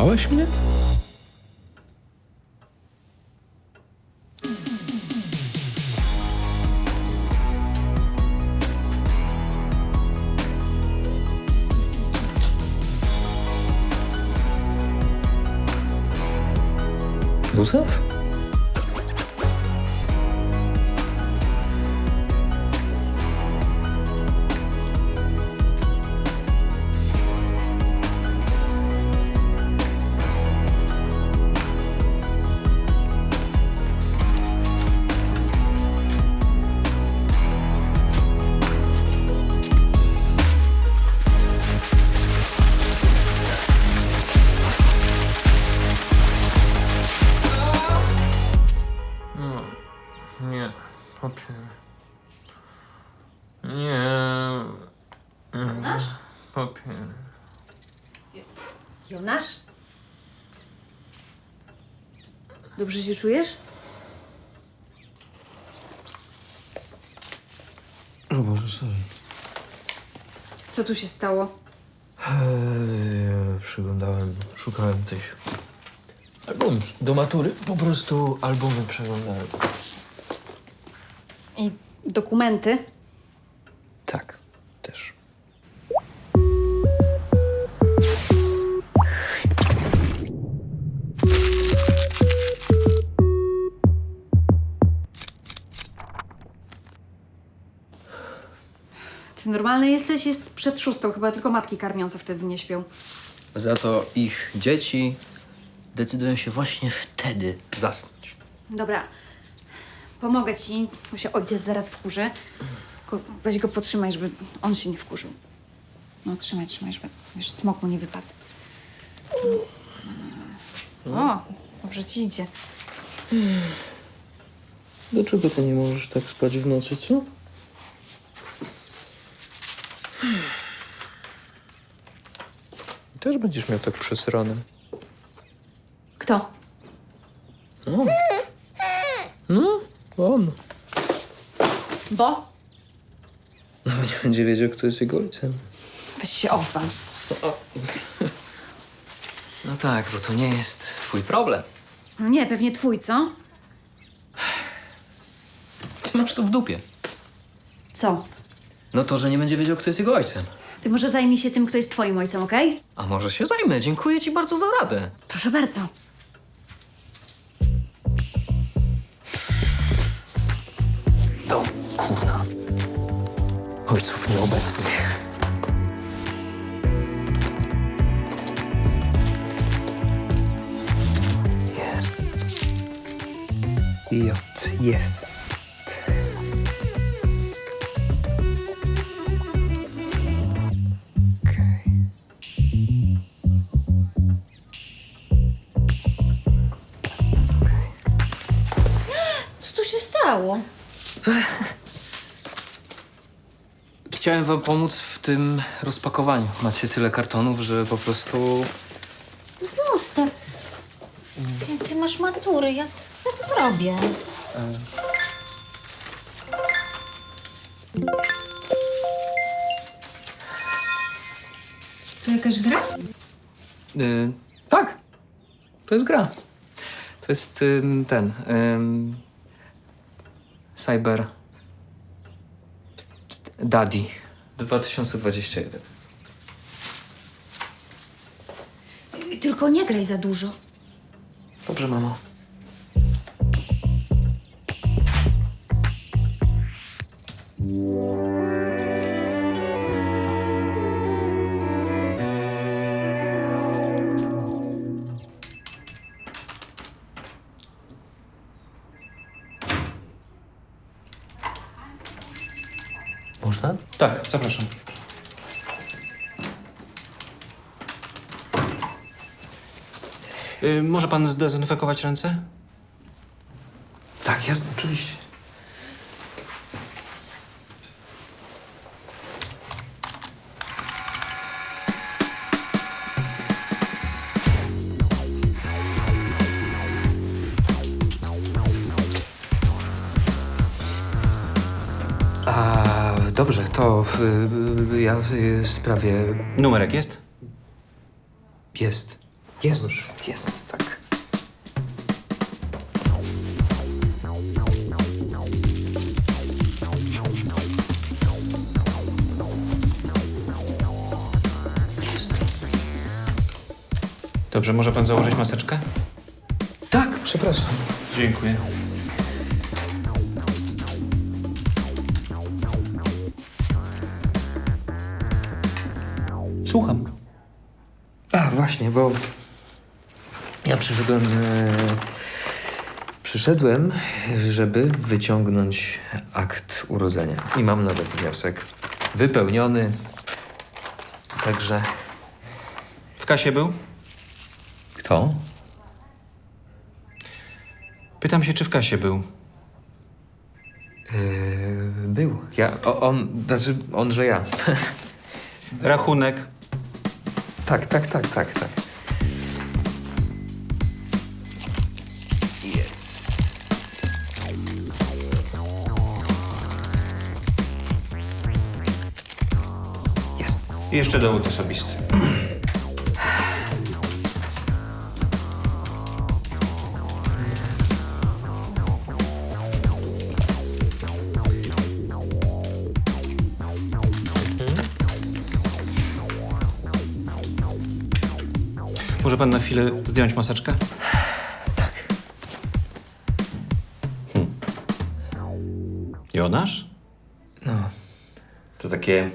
Wołałeś mnie? Józef? Dobrze się czujesz? O Boże, sorry. Co tu się stało? Eee, ja przyglądałem, szukałem tych albumów do matury. Po prostu albumy przeglądałem. I dokumenty? Jesteś? Jest przed szóstą, chyba tylko matki karmiące wtedy nie śpią. Za to ich dzieci decydują się właśnie wtedy zasnąć. Dobra, pomogę ci, bo się ojciec zaraz wkurzy. Tylko weź go potrzymaj, żeby on się nie wkurzył. No trzymaj, trzymaj, żeby wiesz, smok mu nie wypadł. O, dobrze ci idzie. Dlaczego ty nie możesz tak spać w nocy, co? Też będziesz miał tak przesrane. Kto? No, on. Bo? No nie będzie wiedział, kto jest jego ojcem. Weź się odwal. No tak, bo to nie jest twój problem. No nie, pewnie twój, co? Ty masz to w dupie. Co? No to, że nie będzie wiedział, kto jest jego ojcem. Ty może zajmij się tym, kto jest twoim ojcem, okej? A może się zajmę. Dziękuję ci bardzo za radę. Proszę bardzo. To kurna. Ojców nieobecnych. Jest. J. Jest. Chciałem wam pomóc w tym rozpakowaniu. Macie tyle kartonów, że po prostu... Zostaw. Ty masz matury, ja, ja to zrobię. To jakaś gra? Y, tak. To jest gra. To jest ym, ten. ym, Cyber Daddy 2021. Tylko nie graj za dużo. Dobrze, mamo. Tak, zapraszam. Y, może pan zdezynfekować ręce? Tak, jasne, oczywiście. To y, y, ja y, sprawię. Numerek jest? Jest. Jest, jest, tak. Jest. Dobrze, może pan założyć maseczkę? Tak, przepraszam. Dziękuję. Słucham. A, właśnie, bo ja przyszedłem. E, przyszedłem, żeby wyciągnąć akt urodzenia. I mam nawet wniosek wypełniony. Także. W kasie był? Kto? Pytam się, czy w kasie był. Yy, był. Ja, o, on, znaczy, on, że ja. Rachunek. Tak, tak, tak, tak, tak. Jest. Jest. I jeszcze dowód osobisty. Może pan na chwilę zdjąć maseczkę? Tak. Hmm. Jonasz? No. To takie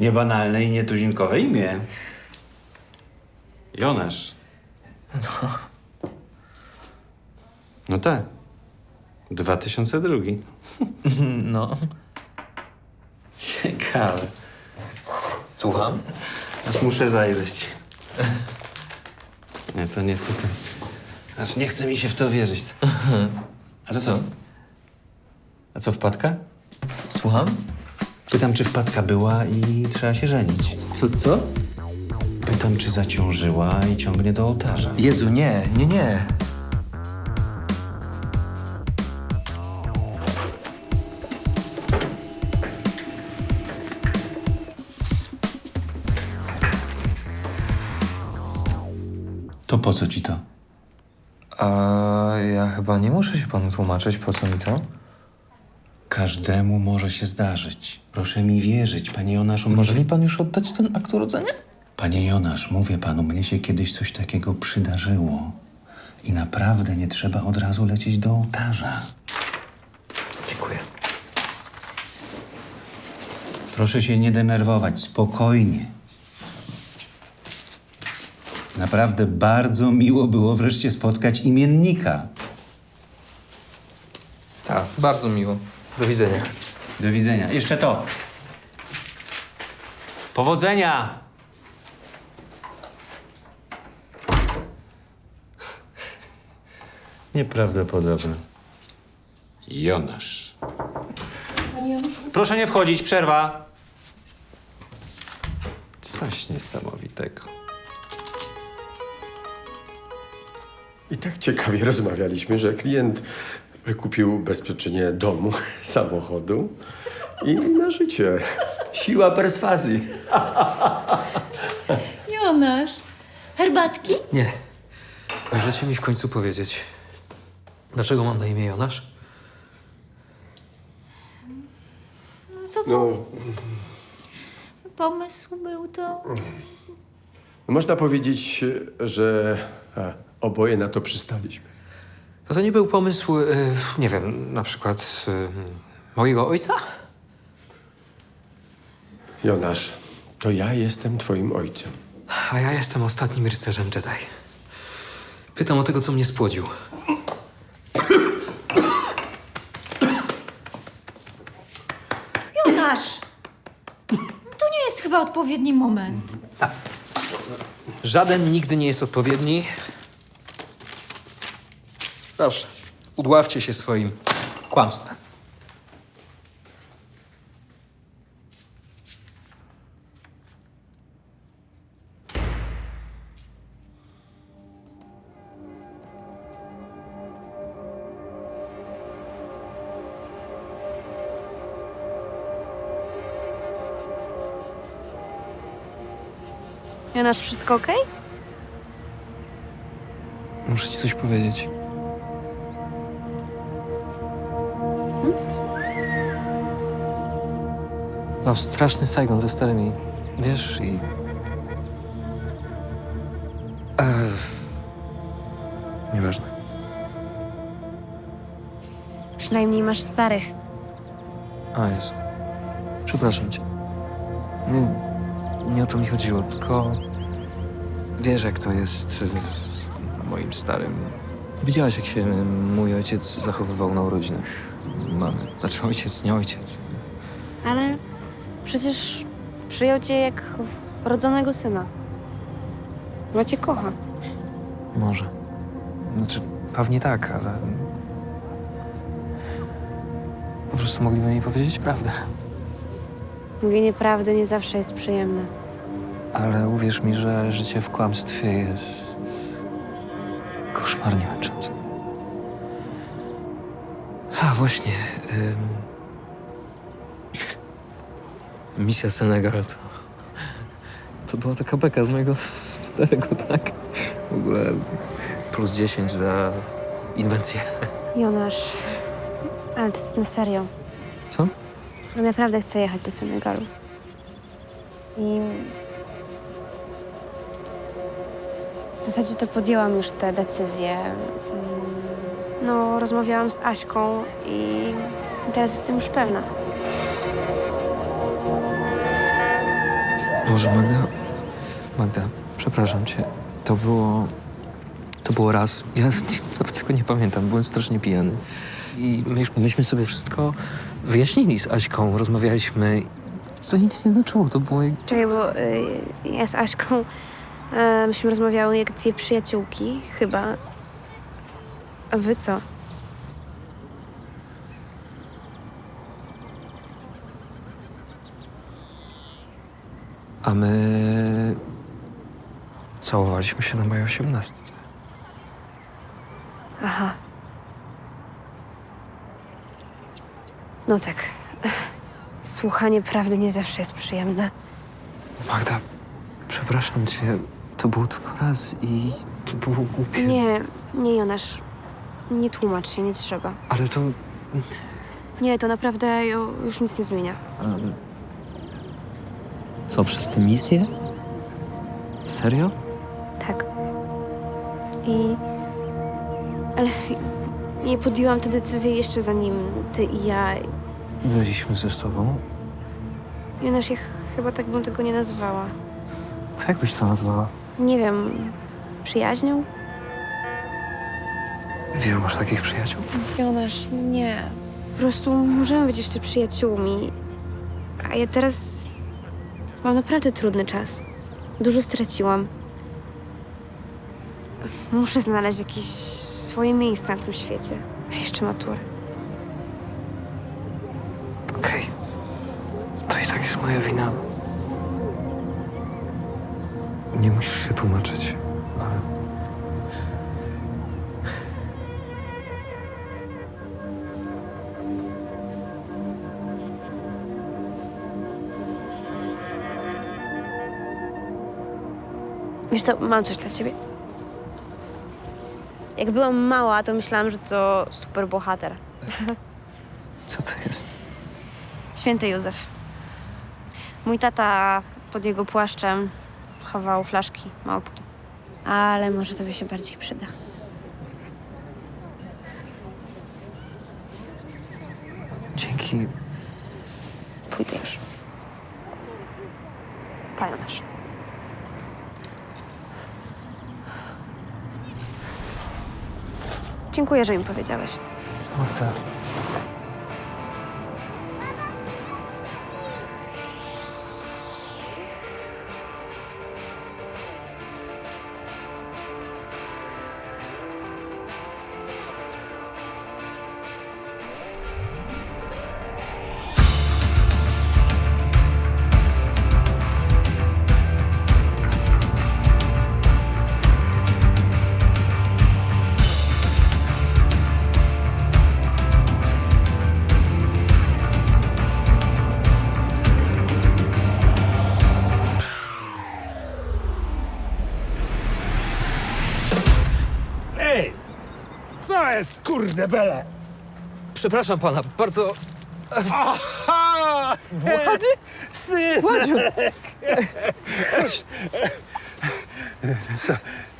niebanalne i nietuzinkowe imię. Jonasz. No. No tak. 2002. No. Ciekawe. Słucham? Aż muszę zajrzeć. Nie, to nie tutaj. Aż nie chce mi się w to wierzyć. A to Co? A co, wpadka? Słucham? Pytam, czy wpadka była i trzeba się żenić. Co, co? Pytam, czy zaciążyła i ciągnie do ołtarza. Jezu, nie, nie, nie. To po co ci to? A ja chyba nie muszę się panu tłumaczyć, po co mi to? Każdemu może się zdarzyć. Proszę mi wierzyć, panie Jonaszu. Może mi pan już oddać ten akt urodzenia? Panie Jonasz, mówię panu, mnie się kiedyś coś takiego przydarzyło. I naprawdę nie trzeba od razu lecieć do ołtarza. Dziękuję. Proszę się nie denerwować, spokojnie. Naprawdę bardzo miło było wreszcie spotkać imiennika. Tak, bardzo miło. Do widzenia. Do widzenia. Jeszcze to. Powodzenia! Nieprawdopodobne. Jonasz. Proszę nie wchodzić, przerwa. Coś niesamowitego. I tak ciekawie rozmawialiśmy, że klient wykupił bezprzeczynie domu, samochodu i na życie. Siła perswazji. Jonasz. Herbatki? Nie. Możecie mi w końcu powiedzieć, dlaczego mam na imię Jonasz? No, Pomysł był to... można powiedzieć, że a, oboje na to przystaliśmy. No to nie był pomysł, e, nie wiem, na przykład e, mojego ojca? Jonasz, to ja jestem twoim ojcem. A ja jestem ostatnim rycerzem Jedi. Pytam o tego, co mnie spłodził. Jonasz! To nie jest chyba odpowiedni moment. Żaden nigdy nie jest odpowiedni. Proszę, udławcie się swoim kłamstwem. Jonasz, wszystko okej? muszę ci coś powiedzieć. Mam straszny Saigon ze starymi, wiesz, i... Ech. Nieważne. Przynajmniej masz starych. A, jest. Przepraszam cię. Nie, nie o to mi chodziło, tylko... Wiesz, jak to jest z, z moim starym. Widziałaś, jak się mój ojciec zachowywał na urodzinach mamy. Znaczy ojciec, nie ojciec. Ale przecież przyjął cię jak rodzonego syna. Chyba cię kocha. Może. Znaczy, pewnie tak, ale... Po prostu mogliby mi powiedzieć prawdę. Mówienie prawdy nie zawsze jest przyjemne. Ale uwierz mi, że życie w kłamstwie jest koszmarnie męczące. A właśnie. ym, Misja Senegal to. To była taka beka z mojego starego, tak? W ogóle plus 10 za inwencję. Jonasz, ale to jest na serio. Co? Ja naprawdę chcę jechać do Senegalu. I w zasadzie to podjęłam już tę decyzję. Mm, No, rozmawiałam z Aśką i teraz jestem już pewna. Boże, Magda. Magda, przepraszam cię. To było. To było raz. Ja nawet tego nie pamiętam. Byłem strasznie pijany. I myśmy, myśmy sobie wszystko wyjaśnili z Aśką. Rozmawialiśmy. To nic nie znaczyło. To było. Czekaj, bo y, ja z Aśką y, myśmy rozmawiały jak dwie przyjaciółki, chyba. A wy co? A my. Całowaliśmy się na mojej osiemnastce. Aha. No tak. Słuchanie prawdy nie zawsze jest przyjemne. Magda, przepraszam cię. To było tylko raz i to było głupie. Nie, nie Jonasz. Nie tłumacz się, nie trzeba. Ale to. Nie, to naprawdę ju- już nic nie zmienia. Ale... Co, przez tę misję? Serio? Tak. I... Ale nie podjęłam tę decyzję jeszcze zanim ty i ja... Byliśmy ze sobą. Jonasz, ja chyba tak bym tego nie nazwała. To jak byś to nazwała? Nie wiem, przyjaźnią? Wielu masz takich przyjaciół? Jonasz, nie. Po prostu możemy być jeszcze przyjaciółmi. A ja teraz mam naprawdę trudny czas. Dużo straciłam. Muszę znaleźć jakieś swoje miejsce na tym świecie. Jeszcze maturę. Okej. To i tak jest moja wina. Nie musisz się tłumaczyć, Wiesz co, mam coś dla ciebie. Jak byłam mała, to myślałam, że to super bohater. Co to jest? Święty Józef. Mój tata pod jego płaszczem chował flaszki, małpki. Ale może tobie się bardziej przyda. Dziękuję, że mi powiedziałeś. Magda. Jest, kurde bele? Przepraszam pana, bardzo... Ha! Włady? Syn! Władziu!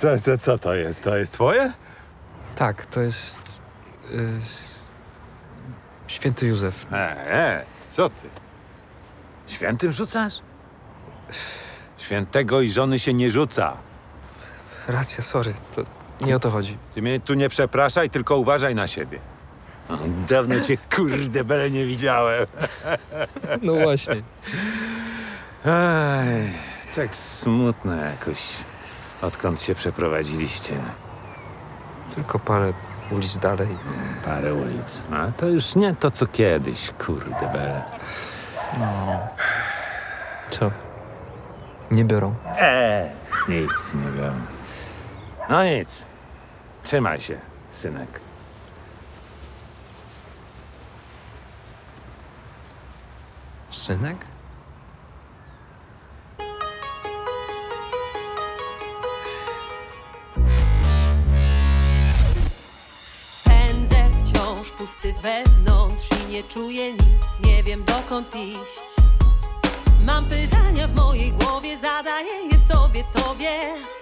To, to co to jest? To jest twoje? Tak, to jest... y, święty Józef. E, e, co ty? Świętym rzucasz? Świętego i żony się nie rzuca. Racja, sorry. To nie o to chodzi. Ty mnie tu nie przepraszaj, tylko uważaj na siebie. O, Dawno cię, kurde, bele nie widziałem. No właśnie. Ej, tak smutno jakoś, odkąd się przeprowadziliście. Tylko parę ulic dalej. Parę ulic. A to już nie to, co kiedyś, kurde, bele. Co? Nie biorą. Eee, nic nie wiem. No nic. Trzymaj się, synek. Synek? Pędzę wciąż pusty wewnątrz i nie czuję nic, nie wiem dokąd iść. Mam pytania w mojej głowie, zadaję je sobie tobie.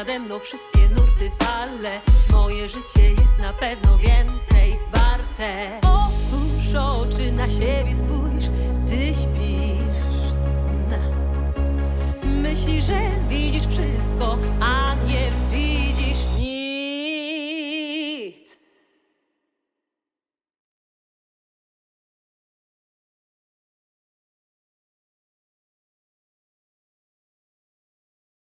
nade mną wszystkie nurty fale. Moje życie jest na pewno więcej warte. Otwórz oczy na siebie, spójrz, ty śpisz. Myślisz, że widzisz wszystko, a nie widzisz.